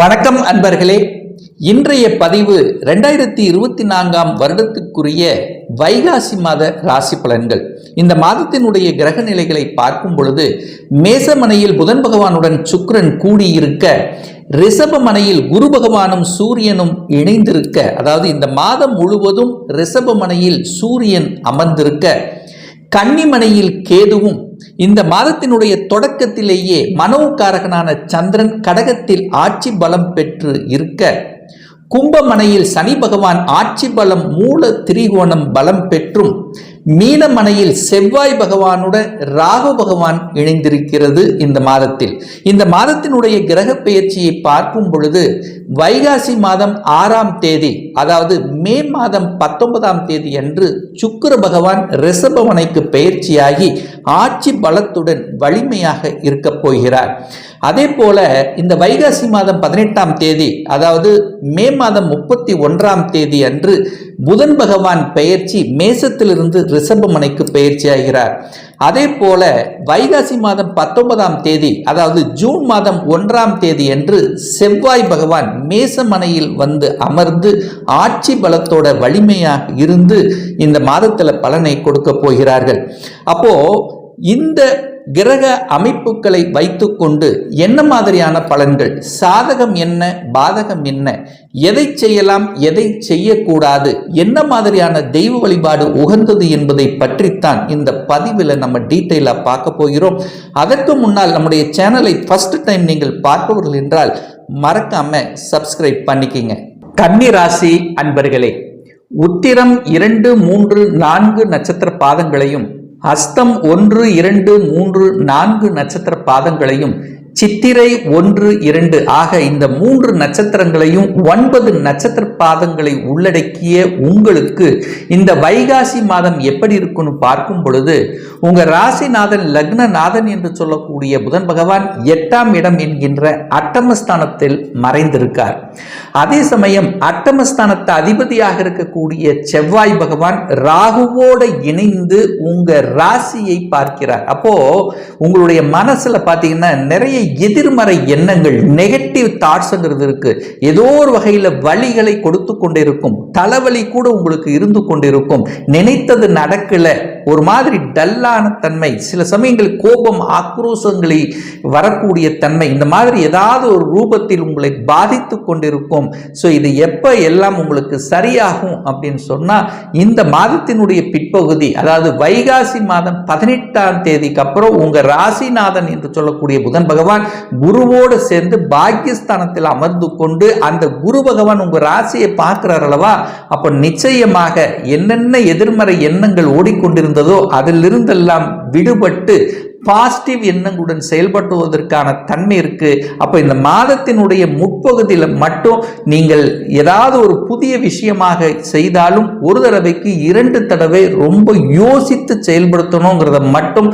வணக்கம் அன்பர்களே. இன்றைய பதிவு ரெண்டாயிரத்தி இருபத்தி நான்காம் வருடத்துக்குரிய வைகாசி மாத ராசி பலன்கள். இந்த மாதத்தினுடைய கிரக நிலைகளை பார்க்கும் பொழுது மேசமனையில் புதன் பகவானுடன் சுக்கரன் கூடியிருக்க ரிஷபமனையில் குரு பகவானும் சூரியனும் இணைந்திருக்க அதாவது இந்த மாதம் முழுவதும் ரிஷபமனையில் சூரியன் அமர்ந்திருக்க கன்னிமனையில் கேதுவும் இந்த மாதத்தினுடைய தொடக்கத்திலேயே மனோகாரகனான சந்திரன் கடகத்தில் ஆட்சி பலம் பெற்று இருக்க கும்பமனையில் சனி பகவான் ஆட்சி பலம் மூல திரிகோணம் பலம் பெற்றும் மீனமனையில் செவ்வாய் பகவானுடன் ராகு பகவான் இணைந்திருக்கிறது இந்த மாதத்தில். இந்த மாதத்தினுடைய கிரக பெயர்ச்சியை பார்க்கும் பொழுது வைகாசி மாதம் ஆறாம் தேதி அதாவது மே மாதம் பத்தொன்பதாம் தேதி அன்று சுக்கர பகவான் ரிஷபவனைக்கு பெயர்ச்சியாகி ஆட்சி பலத்துடன் வலிமையாக இருக்கப் போகிறார். அதே போல இந்த வைகாசி மாதம் பதினெட்டாம் தேதி அதாவது மே மாதம் முப்பத்தி ஒன்றாம் தேதி அன்று புதன் பகவான் பெயர்ச்சி மேசத்திலிருந்து ரிஷபமனைக்கு பயிற்சி ஆகிறார். அதே போல வைகாசி மாதம் பத்தொன்பதாம் தேதி அதாவது ஜூன் மாதம் ஒன்றாம் தேதி என்று செவ்வாய் பகவான் மேசமனையில் வந்து அமர்ந்து ஆட்சி பலத்தோட வலிமையாக இருந்து இந்த மாதத்தில் பலனை கொடுக்க போகிறார்கள். அப்போ இந்த கிரக அமைப்புகளை வைத்துக்கொண்டு என்ன மாதிரியான பலன்கள்? சாதகம் என்ன? பாதகம் என்ன? எதை செய்யலாம்? எதை செய்யக்கூடாது? என்ன மாதிரியான தெய்வ வழிபாடு உகந்தது என்பதை பற்றித்தான் இந்த பதிவில் நம்ம டீட்டெயிலாக பார்க்க போகிறோம். அதற்கு முன்னால் நம்முடைய சேனலை ஃபஸ்ட் டைம் நீங்கள் பார்ப்பவர்கள் என்றால் மறக்காம சப்ஸ்கிரைப் பண்ணிக்கிங்க. கன்னி ராசி அன்பர்களே உத்திரம் இரண்டு மூன்று நான்கு நட்சத்திர பாதங்களையும் அஸ்தம் ஒன்று இரண்டு மூன்று நான்கு நட்சத்திர பாதங்களையும் சித்திரை ஒன்று இரண்டு ஆக இந்த மூன்று நட்சத்திரங்களையும் ஒன்பது நட்சத்திர பாதங்களை உள்ளடக்கிய உங்களுக்கு இந்த வைகாசி மாதம் எப்படி இருக்குன்னு பார்க்கும் பொழுது உங்க ராசிநாதன் லக்னநாதன் என்று சொல்லக்கூடிய புதன் பகவான் எட்டாம் இடம் என்கின்ற அட்டமஸ்தானத்தில் மறைந்திருக்கார். அதே சமயம் அட்டமஸ்தானத்தை அதிபதியாக இருக்கக்கூடிய செவ்வாய் பகவான் ராகுவோடு இணைந்து உங்க ராசியை பார்க்கிறார். அப்போ உங்களுடைய மனசுல பாத்தீங்கன்னா நிறைய எதிர்மறை எண்ணங்கள் நெகட்டிவ் தாட்ஸ்ங்கிறது இருக்கு. ஏதோ ஒரு வகையில் வழிகளை கொடுத்து கொண்டிருக்கும் தலைவலி கூட உங்களுக்கு இருந்து கொண்டிருக்கும். நினைத்தது நடக்கல. ஒரு மாதிரி டல்லான தன்மை. சில சமயங்கள் கோபம் ஆக்ரோஷங்களை வரக்கூடிய தன்மை. இந்த மாதிரி ஏதாவது ஒரு ரூபத்தில் உங்களை பாதித்து கொண்டிருக்கும். ஸோ இது எப்போ எல்லாம் உங்களுக்கு சரியாகும் அப்படின்னு சொன்னால் இந்த மாதத்தினுடைய பிற்பகுதி அதாவது வைகாசி மாதம் பதினெட்டாம் தேதிக்கு அப்புறம் உங்கள் ராசிநாதன் என்று சொல்லக்கூடிய புதன் பகவான் குருவோடு சேர்ந்து பாக்கியஸ்தானத்தில் அமர்ந்து கொண்டு அந்த குரு பகவான் உங்க ராசியை பார்க்கிறார் அல்லவா? அப்போ நிச்சயமாக என்னென்ன எதிர்மறை எண்ணங்கள் ஓடிக்கொண்டிருந்ததோ அதிலிருந்தெல்லாம் விடுபட்டு பாசிட்டிவ் எண்ணங்களுடன் செயல்பட்டுவதற்கான தன்மை இருக்கு. அப்போ இந்த மாதத்தினுடைய முற்பகுதியில் மட்டும் நீங்கள் ஏதாவது ஒரு புதிய விஷயமாக செய்தாலும் ஒரு தடவைக்கு இரண்டு தடவை ரொம்ப யோசித்து செயல்படுத்தணுங்கிறத மட்டும்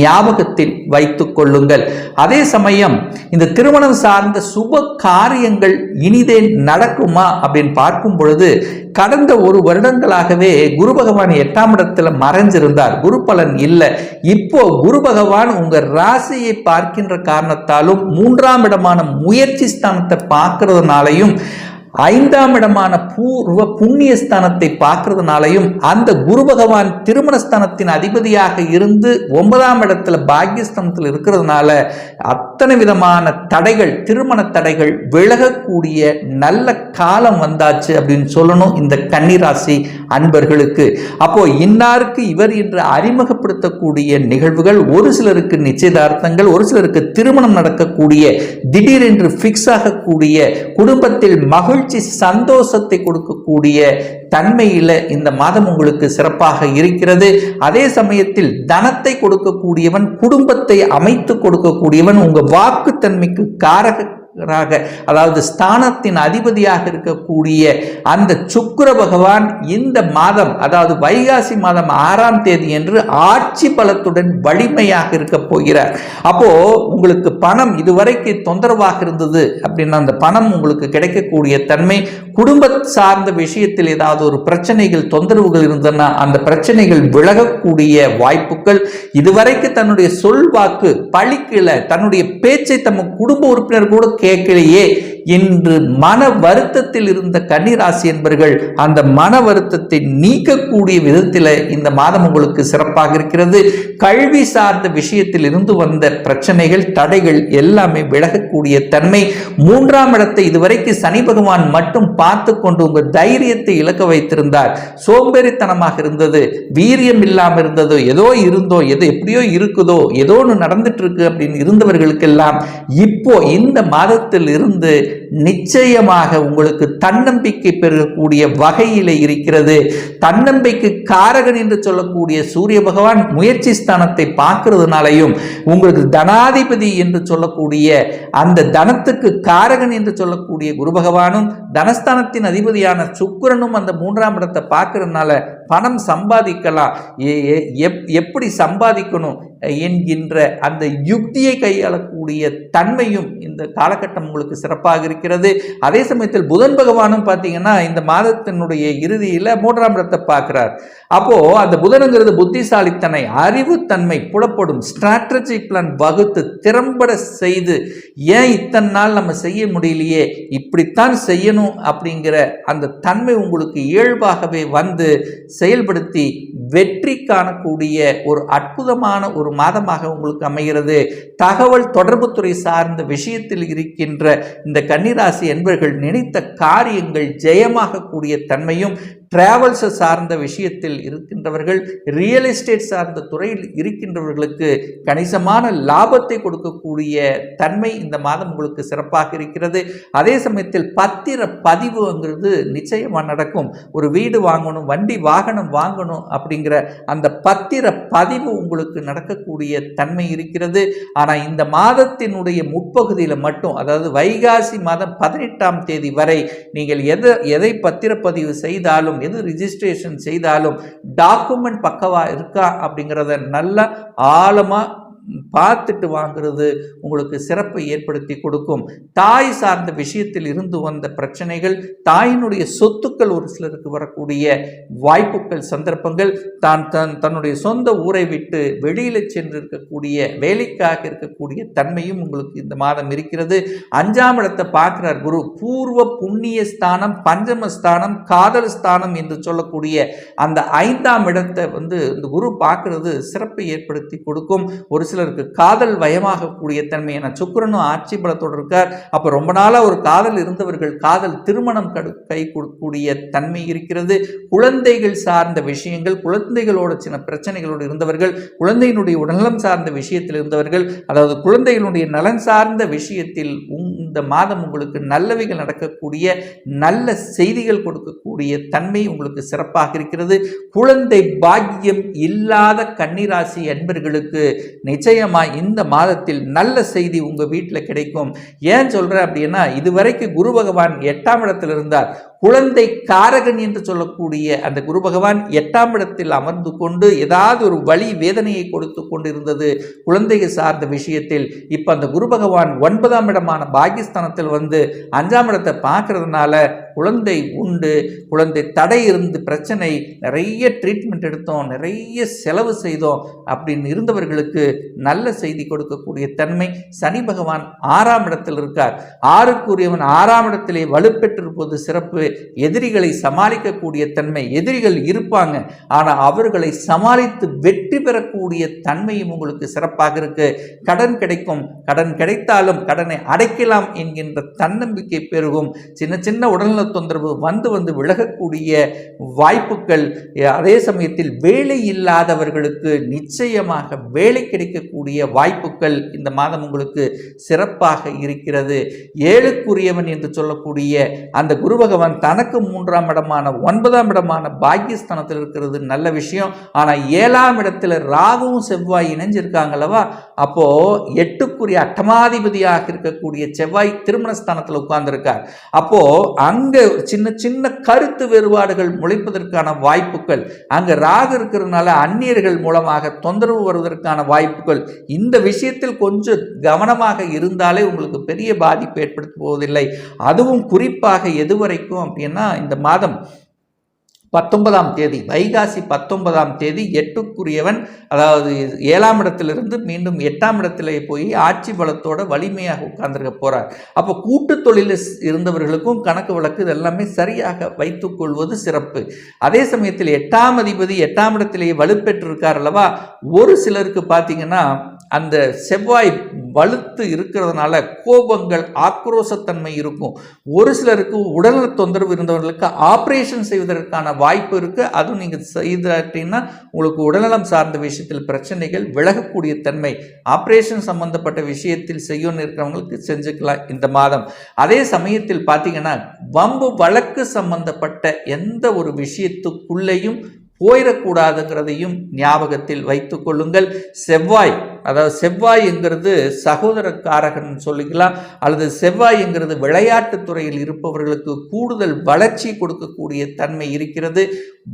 ஞாபகத்தில் வைத்துக் கொள்ளுங்கள். அதே சமயம் இந்த திருமணம் சார்ந்த சுப காரியங்கள் இனிதே நடக்குமா அப்படின்னு பார்க்கும் பொழுது கடந்த ஒரு வருடங்களாகவே குரு பகவான் எட்டாம் இடத்துல மறைஞ்சிருந்தார். குரு பலன் இல்லை. இப்போ குரு பகவான் உங்க ராசியை பார்க்கின்ற காரணத்தாலும் மூன்றாம் இடமான முயற்சி ஸ்தானத்தை பார்க்கறதுனாலையும் ஐந்தாம் இடமான பூர்வ புண்ணிய ஸ்தானத்தை பார்க்கறதுனாலையும் அந்த குரு பகவான் திருமணஸ்தானத்தின் அதிபதியாக இருந்து ஒன்பதாம் இடத்துல பாக்யஸ்தானத்தில் இருக்கிறதுனால அத்தனை விதமான தடைகள் திருமண தடைகள் விலகக்கூடிய நல்ல காலம் வந்தாச்சு அப்படின்னு சொல்லணும் இந்த கன்னிராசி அன்பர்களுக்கு. அப்போ இன்னாருக்கு இவர் என்று அறிமுகப்படுத்தக்கூடிய நிகழ்வுகள் ஒரு சிலருக்கு நிச்சயதார்த்தங்கள் ஒரு சிலருக்கு திருமணம் நடக்கக்கூடிய திடீரென்று ஃபிக்ஸ் ஆகக்கூடிய குடும்பத்தில் மகிழ்ச்சி சந்தோஷத்தை கொடுக்கக்கூடிய தன்மையில் இந்த மாதம் உங்களுக்கு சிறப்பாக இருக்கிறது. அதே சமயத்தில் தனத்தை கொடுக்கக்கூடியவன் குடும்பத்தை அமைத்து கொடுக்கக்கூடியவன் உங்க வாக்குத்தன்மைக்கு காரக ராக அதாவது ஸ்தானத்தின் அதிபதியாக இருக்கக்கூடிய அந்த சுக்கர பகவான் இந்த மாதம் அதாவது வைகாசி மாதம் ஆறாம் தேதி என்று ஆட்சி பலத்துடன் வலிமையாக இருக்க போகிறார். அப்போ உங்களுக்கு பணம் இதுவரைக்கு தொந்தரவாக இருந்தது அப்படின்னா அந்த பணம் உங்களுக்கு கிடைக்கக்கூடிய தன்மை குடும்ப சார்ந்த விஷயத்தில் ஏதாவது ஒரு பிரச்சனைகள் தொந்தரவுகள் இருந்ததுன்னா அந்த பிரச்சனைகள் விலகக்கூடிய வாய்ப்புகள் இதுவரைக்கு தன்னுடைய சொல் வாக்கு பழிக்கல தன்னுடைய பேச்சை தம் குடும்ப உறுப்பினர் கூட கேட்கலையே என்று மன வருத்தத்தில் இருந்த கன்னிராசி என்பர்கள் அந்த மன வருத்தத்தை நீக்கக்கூடிய விதத்தில் இந்த மாதம் உங்களுக்கு சிறப்பாக இருக்கிறது. கல்வி சார்ந்த விஷயத்தில் இருந்து வந்த பிரச்சனைகள் தடைகள் எல்லாமே விலகக்கூடிய தன்மை. மூன்றாம் இடத்தை இதுவரைக்கு சனி பகவான் மட்டும் பார்த்து கொண்டு உங்க தைரியத்தை இழக்க வைத்திருந்தார். சோம்பேறித்தனமாக இருந்தது வீரியம் இல்லாமல் இருந்ததோ ஏதோ இருந்தோ எதோ எப்படியோ இருக்குதோ ஏதோ ஒன்று நடந்துட்டு இருக்கு அப்படின்னு இருந்தவர்களுக்கெல்லாம் இப்போ இந்த மாத காலத்தில் இருந்து நிச்சயமாக உங்களுக்கு தன்னம்பிக்கை பெறக்கூடிய வகையில் இருக்கிறது. தன்னம்பிக்கை காரகன் என்று சொல்லக்கூடிய சூரிய பகவான் முயற்சி ஸ்தானத்தை பார்க்கறதுனாலையும் உங்களுக்கு தனாதிபதி என்று சொல்லக்கூடிய அந்த தனத்துக்கு காரகன் என்று சொல்லக்கூடிய குரு பகவானும் தனஸ்தானத்தின் அதிபதியான சுக்கரனும் அந்த மூன்றாம் இடத்தை பார்க்கறதுனால பணம் சம்பாதிக்கலாம். எ- எப்- எப்படி சம்பாதிக்கணும் என்கின்ற அந்த யுக்தியை கையாளக்கூடிய தன்மையும் இந்த காலகட்டம் உங்களுக்கு சிறப்பாக இருக்கிறது. அதே சமயத்தில் புதன் பகவானும் பார்த்தீங்கன்னா இந்த மாதத்தினுடைய இறுதியில் மூன்றாம் இடத்தை பார்க்குறார். அப்போது அந்த புதனுங்கிறது புத்திசாலித்தனை அறிவுத்தன்மை புலப்படும் ஸ்ட்ராட்டஜிக் பிளான் வகுத்து திறம்பட செய்து ஏன் இத்தனை நாள் நம்ம செய்ய முடியலையே இப்படித்தான் செய்யணும் அப்படிங்கிற அந்த தன்மை உங்களுக்கு இயல்பாகவே வந்து செயல்படுத்தி வெற்றி காணக்கூடிய ஒரு அற்புதமான ஒரு மாதமாக உங்களுக்கு அமைகிறது. தகவல் தொடர்புத்துறை சார்ந்த விஷயத்தில் இருக்கின்ற இந்த கன்னிராசி என்பர்கள் நினைத்த காரியங்கள் ஜெயமாகக்கூடிய தன்மையும் டிராவல்ஸை சார்ந்த விஷயத்தில் இருக்கின்றவர்கள் ரியல் எஸ்டேட் சார்ந்த துறையில் இருக்கின்றவர்களுக்கு கணிசமான லாபத்தை கொடுக்கக்கூடிய தன்மை இந்த மாதம் உங்களுக்கு சிறப்பாக இருக்கிறது. அதே சமயத்தில் பத்திர பதிவுங்கிறது நிச்சயமாக நடக்கும். ஒரு வீடு வாங்கணும் வண்டி வாகனம் வாங்கணும் அப்படிங்கிற அந்த பத்திர பதிவு உங்களுக்கு நடக்கக்கூடிய தன்மை இருக்கிறது. ஆனால் இந்த மாதத்தினுடைய முற்பகுதியில் மட்டும் அதாவது வைகாசி மாதம் பதினெட்டாம் தேதி வரை நீங்கள் எதை எதை பத்திரப்பதிவு செய்தாலும் எது ரிஜிஸ்ட்ரேஷன் செய்தாலும் டாக்குமெண்ட் பக்கவா இருக்கா அப்படிங்கிறத நல்லா ஆழமாக பார்த்துட்டு வாங்குறது உங்களுக்கு சிறப்பை ஏற்படுத்தி கொடுக்கும். தாய் சார்ந்த விஷயத்தில் இருந்து வந்த பிரச்சனைகள் தாயினுடைய சொத்துக்கள் ஒரு சிலருக்கு வரக்கூடிய வாய்ப்புகள் சந்தர்ப்பங்கள் தான் தன் தன்னுடைய சொந்த ஊரை விட்டு வெளியில் சென்று இருக்கக்கூடிய வேலைக்காக இருக்கக்கூடிய தன்மையும் உங்களுக்கு இந்த மாதம் இருக்கிறது. அஞ்சாம் இடத்தை பார்க்கிறார் குரு. பூர்வ புண்ணிய ஸ்தானம் பஞ்சம ஸ்தானம் காதல் ஸ்தானம் என்று சொல்லக்கூடிய அந்த ஐந்தாம் இடத்தை வந்து இந்த குரு பார்க்கறது சிறப்பை ஏற்படுத்தி கொடுக்கும். ஒரு சிலர் சிலருக்கு காதல் வயமாகக்கூடிய தன்மை. என சுக்கிரனும் ஆட்சி பலத்தோடு இருக்கார். அப்போ ரொம்ப நாளாக ஒரு காதல் இருந்தவர்கள் காதல் திருமணம் கடு கை கொடுக்கக்கூடிய தன்மை இருக்கிறது. குழந்தைகள் சார்ந்த விஷயங்கள் குழந்தைகளோட சின்ன பிரச்சனைகளோடு இருந்தவர்கள் குழந்தையினுடைய உடல்நலம் சார்ந்த விஷயத்தில் இருந்தவர்கள் அதாவது குழந்தைகளுடைய நலன் சார்ந்த விஷயத்தில் உங்- இந்த மாதம் உங்களுக்கு நல்லவைகள் நடக்கக்கூடிய நல்ல செய்திகள் கொடுக்கக்கூடிய தன்மை உங்களுக்கு சிறப்பாக இருக்கிறது. குழந்தை பாக்கியம் இல்லாத கன்னிராசி அன்பர்களுக்கு நிச்சயமா இந்த மாதத்தில் நல்ல செய்தி உங்க வீட்டில் கிடைக்கும். ஏன் சொல்றேன் அப்படின்னா இதுவரைக்கும் குரு பகவான் எட்டாம் இடத்தில் இருந்தார். குழந்தை காரகன் என்று சொல்லக்கூடிய அந்த குரு பகவான் எட்டாம் இடத்தில் அமர்ந்து கொண்டு ஏதாவது ஒரு வழி வேதனையை கொடுத்து கொண்டிருந்தது குழந்தையை சார்ந்த விஷயத்தில். இப்போ அந்த குரு பகவான் ஒன்பதாம் இடமான பாகிஸ்தானத்தில் வந்து அஞ்சாம் இடத்தை பார்க்கறதுனால குழந்தை உண்டு குழந்தை தடை இருந்து பிரச்சனை நிறைய ட்ரீட்மெண்ட் எடுத்தோம் நிறைய செலவு செய்தோம் அப்படின்னு இருந்தவர்களுக்கு நல்ல செய்தி கொடுக்கக்கூடிய தன்மை சனி பகவான் ஆறாம் இடத்தில் இருக்கார். ஆறுக்குரியவன் ஆறாம் இடத்திலே வலுப்பெற்றிருப்பது சிறப்பு எதிரிகளை சமாளிக்கக்கூடிய தன்மை எதிரிகள் இருப்பாங்க. ஆனால் அவர்களை சமாளித்து வெற்றி பெறக்கூடிய தன்மையும் உங்களுக்கு சிறப்பாக இருக்கு. கடன் கிடைக்கும் கடன் கிடைத்தாலும் கடனை அடைக்கலாம் என்கின்ற தன்னம்பிக்கை பெருகும். சின்ன சின்ன உடல்நல தொந்தரவு வந்து வந்து விலகக்கூடிய வாய்ப்புகள் அதே சமயத்தில் வேலை இல்லாதவர்களுக்கு நிச்சயமாக வேலை கிடைக்கக்கூடிய வாய்ப்புகள் இந்த மாதம் உங்களுக்கு சிறப்பாக இருக்கிறது. ஏழுக்குரியவன் என்று சொல்லக்கூடிய அந்த குரு பகவான் தனக்கு மூன்றாம் இடமான ஒன்பதாம் இடமான பாக்கியஸ்தானத்தில் இருக்கிறது நல்ல விஷயம். ஆனால் ஏழாம் இடத்துல ராகுவும் செவ்வாய் இணைஞ்சிருக்காங்களவா அப்போ எட்டுக்குரிய அட்டமாதிபதியாக இருக்கக்கூடிய செவ்வாய் திருமணஸ்தானத்தில் உட்கார்ந்துருக்கார். அப்போ அங்க சின்ன சின்ன கருத்து வேறுபாடுகள் முளைப்பதற்கான வாய்ப்புகள் அங்கே ராகு இருக்கிறதுனால அந்நியர்கள் மூலமாக தொந்தரவு வருவதற்கான வாய்ப்புகள் இந்த விஷயத்தில் கொஞ்சம் கவனமாக இருந்தாலே உங்களுக்கு பெரிய பாதிப்பு ஏற்படுத்த போவதில்லை. அதுவும் குறிப்பாக எதுவரைக்கும் அப்படின்னா இந்த மாதம் பத்தொன்பதாம் தேதி வைகாசி பத்தொன்பதாம் தேதி எட்டுக்குரியவன் அதாவது ஏழாம் இடத்திலிருந்து மீண்டும் எட்டாம் இடத்துல போய் ஆட்சி பலத்தோட வலிமையாக உட்கார்ந்துருக்க போகிறார் அப்போ கூட்டு தொழிலில் இருந்தவர்களுக்கும் கணக்கு வழக்கு இதெல்லாமே சரியாக வைத்துக்கொள்வது சிறப்பு. அதே சமயத்தில் எட்டாம் அதிபதி எட்டாம் இடத்திலேயே வலுப்பெற்றிருக்கார் அல்லவா? ஒரு சிலருக்கு பார்த்தீங்கன்னா அந்த செவ்வாய் வலுத்து இருக்கிறதுனால கோபங்கள் ஆக்ரோசத்தன்மை இருக்கும். ஒரு சிலருக்கு உடல்நல தொந்தரவு இருந்தவர்களுக்கு ஆப்ரேஷன் செய்வதற்கான வாய்ப்பு இருக்குது அதுவும் நீங்கள் செய்தாட்டிங்கன்னா உங்களுக்கு உடல்நலம் சார்ந்த விஷயத்தில் பிரச்சனைகள் விலகக்கூடிய தன்மை ஆப்ரேஷன் சம்பந்தப்பட்ட விஷயத்தில் செய்யணும்னு இருக்கிறவங்களுக்கு செஞ்சுக்கலாம் இந்த மாதம். அதே சமயத்தில் பார்த்தீங்கன்னா வம்பு வழக்கு சம்பந்தப்பட்ட எந்த ஒரு விஷயத்துக்குள்ளேயும் போயிடக்கூடாதுங்கிறதையும் ஞாபகத்தில் வைத்துக்கொள்ளுங்கள் செவ்வாய் அதாவது செவ்வாய்ங்கிறது சகோதரக்காரகன் சொல்லிக்கலாம் அல்லது செவ்வாய்ங்கிறது விளையாட்டு துறையில் இருப்பவர்களுக்கு கூடுதல் வளர்ச்சி கொடுக்கக்கூடிய தன்மை இருக்கிறது.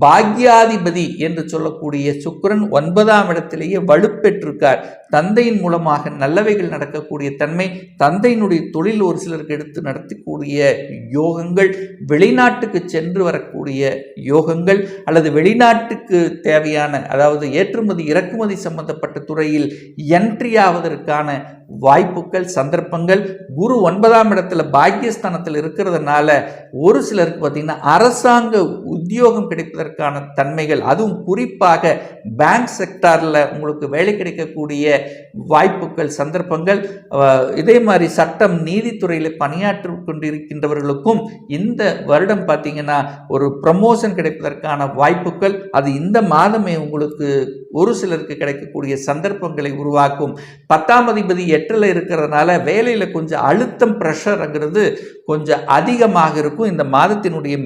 பாக்யாதிபதி என்று சொல்லக்கூடிய சுக்கரன் ஒன்பதாம் இடத்திலேயே வலுப்பெற்றிருக்கார். தந்தையின் மூலமாக நல்லவைகள் நடக்கக்கூடிய தன்மை தந்தையினுடைய தொழில் ஒரு சிலருக்கு எடுத்து நடத்தக்கூடிய யோகங்கள் வெளிநாட்டுக்கு சென்று வரக்கூடிய யோகங்கள் அல்லது வெளிநாட்டுக்கு தேவையான அதாவது ஏற்றுமதி இறக்குமதி சம்பந்தப்பட்ட துறையில் என்ட்ரி ஆவதற்கான வாய்ப்புகள் சந்தர்ப்பங்கள். குரு ஒன்பதாம் இடத்துல பாக்கியஸ்தானத்தில் இருக்கிறதுனால ஒரு சிலருக்கு பார்த்திங்கன்னா அரசாங்க உத்தியோகம் கிடைப்பதற்கான தன்மைகள் அதுவும் குறிப்பாக பேங்க் செக்டாரில் உங்களுக்கு வேலை கிடைக்கக்கூடிய வாய்ப்புகள் சந்தர்ப்பங்கள் இதே மாதிரி சட்டம் நீதித்துறையில் பணியாற்றி கொண்டிருக்கின்றவர்களுக்கும் இந்த வருடம் பார்த்தீங்கன்னா ஒரு ப்ரமோஷன் கிடைப்பதற்கான வாய்ப்புகள் அது இந்த மாதமே உங்களுக்கு ஒரு சிலருக்கு கிடைக்கக்கூடிய சந்தர்ப்பங்களை உருவாக்கும். பத்தாம் அதிபதி எட்டில் இருக்கிறதுனால வேலையில் கொஞ்சம் அழுத்தம் ப்ரெஷருங்கிறது கொஞ்சம் அதிகமாக இருக்கும். இந்த மாதத்தினுடைய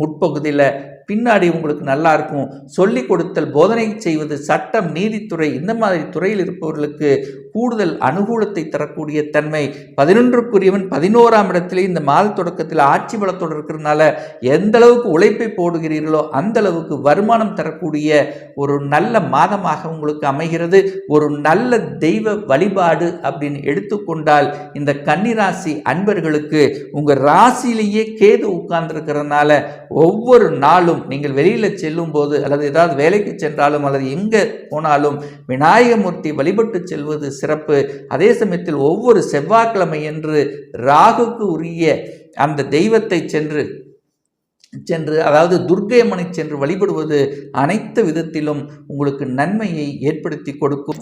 முற்பகுதியில் பின்னாடி உங்களுக்கு நல்லா இருக்கும். சொல்லி கொடுத்தல் போதனை செய்வது சட்டம் நீதித்துறை இந்த மாதிரி துறையில் இருப்பவர்களுக்கு கூடுதல் அனுகூலத்தை தரக்கூடிய தன்மை. பதினொன்றுக்குரியவன் பதினோராம் இடத்திலே இந்த மாத தொடக்கத்தில் ஆட்சி பலத்தோடு இருக்கிறதுனால எந்த அளவுக்கு உழைப்பை போடுகிறீர்களோ அந்த அளவுக்கு வருமானம் தரக்கூடிய ஒரு நல்ல மாதமாக உங்களுக்கு அமைகிறது. ஒரு நல்ல தெய்வ வழிபாடு அப்படின்னு எடுத்துக்கொண்டால் இந்த கன்னிராசி அன்பர்களுக்கு உங்கள் ராசியிலேயே கேது உட்கார்ந்துருக்கிறதுனால ஒவ்வொரு நாளும் நீங்கள் வெளியில் செல்லும் போது அல்லது ஏதாவது வேலைக்கு சென்றாலும் அல்லது எங்கே போனாலும் விநாயகமூர்த்தி வழிபட்டு செல்வது சிறப்பு. அதே சமயத்தில் ஒவ்வொரு செவ்வாய்க்கிழமை என்று ராகுக்கு உரிய அந்த தெய்வத்தை சென்று சென்று அதாவது துர்க்கை அம்மனை சென்று வழிபடுவது அனைத்து விதத்திலும் உங்களுக்கு நன்மையை ஏற்படுத்தி கொடுக்கும்.